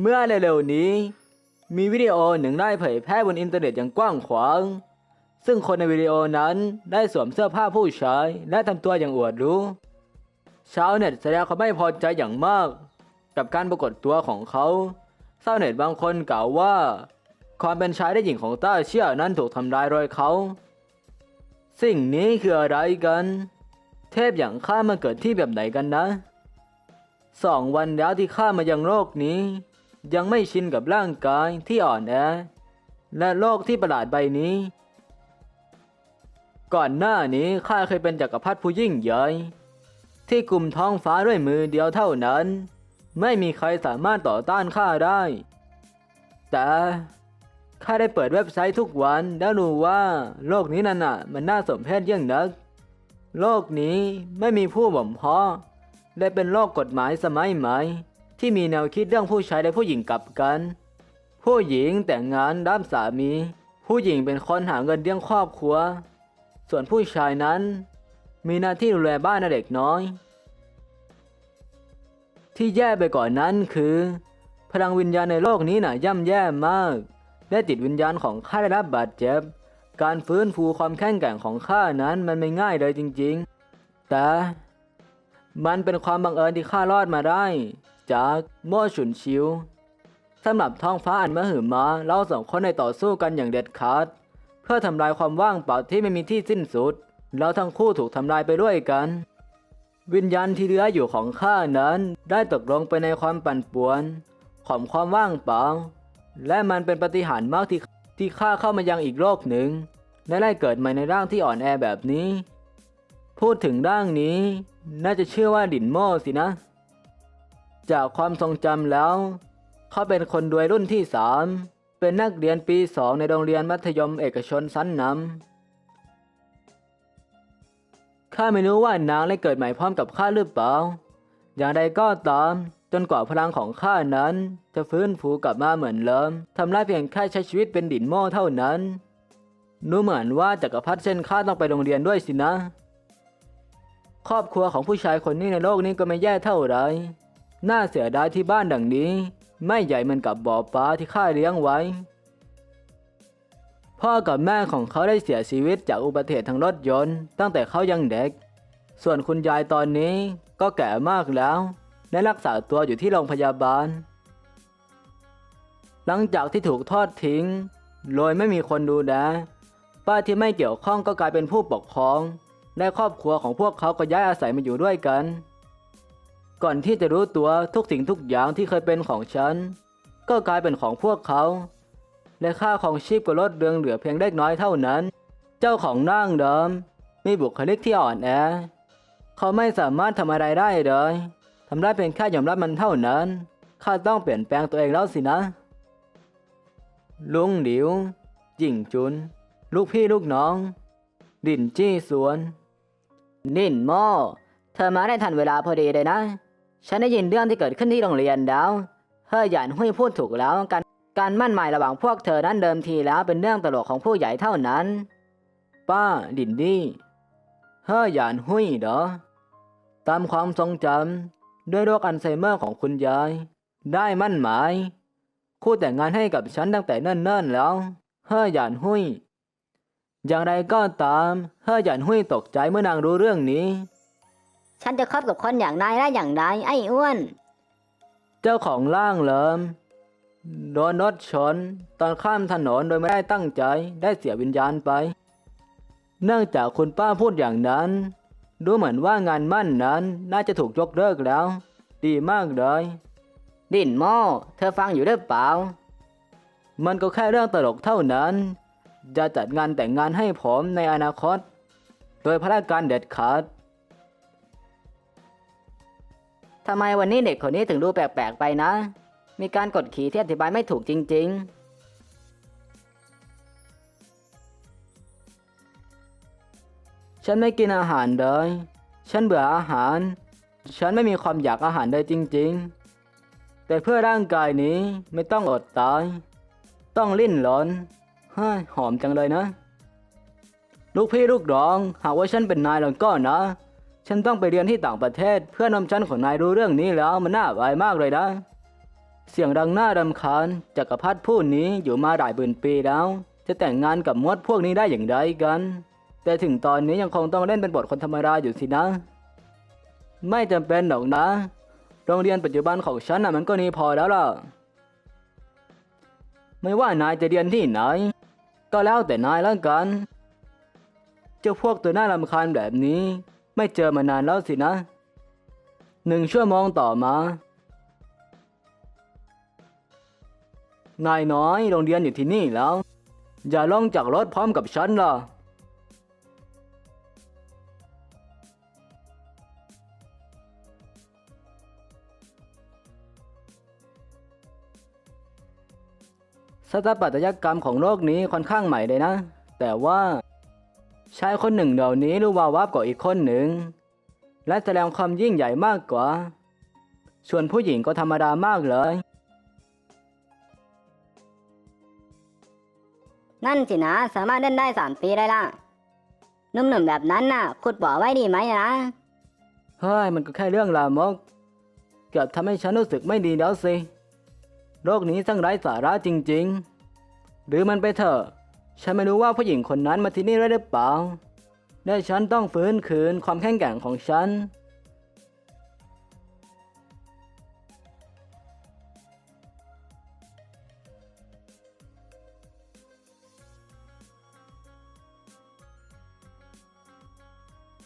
เมื่อเร็วๆนี้ มีวิดีโอหนึ่งได้เผยแพร่บนอินเทอร์เน็ตอย่างกว้างขวาง ซึ่งคนในวิดีโอนั้นได้สวมเสื้อผ้าผู้ชายและทำตัวอย่างอวดรู้ ชาวเน็ตแสดงความไม่พอใจอย่างมาก กับการปรากฏตัวของเขาชาวเน็ตบางคนกล่าวว่า ความเป็นชายและหญิงของต้าเชี่ยนั้นถูกทำลายโดยเขา สิ่งนี้คืออะไรกัน เทพอย่างข้ามาเกิดที่แบบไหนกันนะสองวันแล้วที่ข้ามายังโลกนี้ ยังไม่ชินกับร่างกายที่อ่อนแอ และโลกที่ประหลาดใบนี้ ก่อนหน้านี้ข้าเคยเป็นจักรพรรดิผู้ยิ่งใหญ่ที่กลุ่มท้องฟ้าด้วยมือเดียวเท่านั้น ไม่มีใครสามารถต่อต้านข้าได้ แต่ข้าได้เปิดเว็บไซต์ทุกวันแล้วรู้ว่าโลกนี้นั่นน่ะ มันน่าสมเพชยิ่งนัก โลกนี้ไม่มีผู้บ่มเพาะและเป็นโลกกฎหมายสมัยใหม่ ที่มีแนวคิดเรื่องผู้ชายและผู้หญิงกลับกัน ผู้หญิงแต่งงานด้ามสามี ผู้หญิงเป็นคนหาเงินเลี้ยงครอบครัว ส่วนผู้ชายนั้น มีหน้าที่ดูแลบ้านและเด็กน้อย ที่แย่ไปก่อนนั้นคือ พลังวิญญาณในโลกนี้น่ะย่ำแย่มาก และจิตวิญญาณของข้าได้รับบาดเจ็บ การฟื้นฟูความแข็งแกร่งของข้านั้นมันไม่ง่ายเลยจริง ๆ แต่มันเป็นความบังเอิญที่ข้ารอดมาได้ จากโม่ฉุนชิวสำหรับท้องฟ้าอันมหึมาเราสองคนได้ต่อสู้กันอย่างเด็ดขาด เพื่อทำลายความว่างเปล่าที่ไม่มีที่สิ้นสุด เราทั้งคู่ถูกทำลายไปด้วยกัน วิญญาณที่เหลืออยู่ของข้านั้น ได้ตกลงไปในความปั่นป่วนของความว่างเปล่า และมันเป็นปฏิหารมากที่ที่ข้าเข้ามายังอีกโลกหนึ่งและได้เกิดใหม่ในร่างที่อ่อนแอแบบนี้ พูดถึงร่างนี้ น่าจะเชื่อว่าดินโม่สินะ จากความทรงจำแล้ว เขาเป็นคนรวยรุ่นที่สามเป็นนักเรียนปีสองในโรงเรียนมัธยมเอกชนชั้นนำข้าไม่รู้ว่านางได้เกิดใหม่พร้อมกับข้าหรือเปล่า อย่างใดก็ตาม จนกว่าพลังของข้านั้น จะฟื้นฟูกลับมาเหมือนเดิมทำได้เพียงแค่ใช้ชีวิตเป็นดินโม่เท่านั้นดูเหมือนว่าจักรพรรดิเช่นข้าต้องไปโรงเรียนด้วยสินะ ครอบครัวของผู้ชายคนนี้ในโลกนี้ก็ไม่แย่เท่าไหร น่าเสียดายที่บ้านดังนี้ ไม่ใหญ่เหมือนกับบ่อปลาที่ข้าเลี้ยงไว้ พ่อกับแม่ของเขาได้เสียชีวิตจากอุบัติเหตุทางรถยนต์ตั้งแต่เขายังเด็ก ส่วนคุณยายตอนนี้ก็แก่มากแล้ว และรักษาตัวอยู่ที่โรงพยาบาล หลังจากที่ถูกทอดทิ้ง โดยไม่มีคนดูแลป้าที่ไม่เกี่ยวข้องก็กลายเป็นผู้ปกครอง และครอบครัวของพวกเขาก็ย้ายอาศัยมาอยู่ด้วยกัน ก่อนที่จะรู้ตัวทุกสิ่งทุกอย่างที่เคยเป็นของฉัน ก็กลายเป็นของพวกเขา และค่าของชีพก็ลดเรืองเหลือเพียงเล็กน้อยเท่านั้น เจ้าของร่งเดิม มีบุคลิกที่อ่อนแอ เขาไม่สามารถทำอะไรได้เลยทำได้เพียงแค่ยอมรับมันเท่านั้น ข้าต้องเปลี่ยนแปลงตัวเองแล้วสินะ ลุงหลิวจิ่งจุน ลูกพี่ลูกน้อง ดินจี้สวน นินโมเธอมาได้ทันเวลาพอดีเลยนะ ฉันได้ยินเรื่องที่เกิดขึ้นที่โรงเรียนแล้ว เฮอหยานหุยพูดถูกแล้วการการมั่นหมายระหว่างพวกเธอนั้นเดิมทีแล้วเป็นเรื่องตลกของผู้ใหญ่เท่านั้น ป้าดินดี้เฮ่อหยานหุยเหรอ ตามความทรงจำด้วยโรคอัลไซเมอร์ของคุณยาย ได้มั่นหมาย คู่แต่งงานให้กับฉันตั้งแต่เนิ่นๆแล้ว เฮ่อหยานหุยอย่างไรก็ตาม เฮ่อหยานหุยตกใจเมื่อนางรู้เรื่องนี้ ฉันจะคบกับคนอย่างนายได้อย่างไรไอ้อ้วน เจ้าของร่างเลิมโดนรถชน ตอนข้ามถนนโดยไม่ได้ตั้งใจได้เสียวิญญาณไป เนื่องจากคุณป้าพูดอย่างนั้น ดูเหมือนว่างานมั่นนั้นน่าจะถูกยกเลิกแล้ว ดีมากเลย ดินโมเธอฟังอยู่หรือเปล่า มันก็แค่เรื่องตลกเท่านั้น จะจัดงานแต่งงานให้ผมในอนาคต โดยพระการเด็ดขาด ทำไมวันนี้เด็กคนนี้ถึงดูแปลกๆไปนะ มีการกดขี่ที่อธิบายไม่ถูกจริง ๆฉันไม่กินอาหารเลย ฉันเบื่ออาหาร ฉันไม่มีความอยากอาหารเลยจริงๆ แต่เพื่อร่างกายนี้ไม่ต้องอดตาย ต้องลิ้นหลอนเฮ้ยหอมจังเลยนะ ลูกพี่ลูกน้อง หากว่าฉันเป็นนายแล้วก็นะ ฉันต้องไปเรียนที่ต่างประเทศ เพื่อนำชั้นของนายรู้เรื่องนี้แล้วมันน่าอายมากเลยนะ เสียงดังหน้ารำคาญจักรพรรดิผู้นี้อยู่มาหลายหมื่นปีแล้ว จะแต่งงานกับมดพวกนี้ได้อย่างไรกัน แต่ถึงตอนนี้ยังคงต้องเล่นเป็นบทคนธรรมดาอยู่สินะ ไม่จำเป็นหรอกนะ โรงเรียนปัจจุบันของฉันน่ะมันก็ดีพอแล้วล่ะ ไม่ว่านายจะเรียนที่ไหน ก็แล้วแต่นายแล้วกัน เจ้าพวกตัวน่ารำคาญแบบนี้ ไม่เจอมานานแล้วสินะหนึ่งชั่วโมงต่อมา นายน้อยโรงเรียนอยู่ที่นี่แล้ว อย่าลงจากรถพร้อมกับฉันล่ะ สถาปัตยกรรมของโลกนี้ค่อนข้างใหม่เลยนะ แต่ว่า ชายคนหนึ่งเดี๋ยวนี้รู้วาววับกว่าอีกคนหนึ่ง และแสดงความยิ่งใหญ่มากกว่า ส่วนผู้หญิงก็ธรรมดามากเลย นั่นสินะสามารถเล่นได้สามปีได้ละหนุ่มๆแบบนั้นน่ะขุดบ่อไว้ดีไหมนะเฮ้ยมันก็แค่เรื่องลามก เกือบทำให้ฉันรู้สึกไม่ดีแล้วสิโลกนี้ช่างไร้สาระจริง ๆ หรือมันไปเถอะ ฉันไม่รู้ว่าผู้หญิงคนนั้นมาที่นี่ได้หรือเปล่าและฉันต้องฟื้นคืนความแข็งแกร่งของฉัน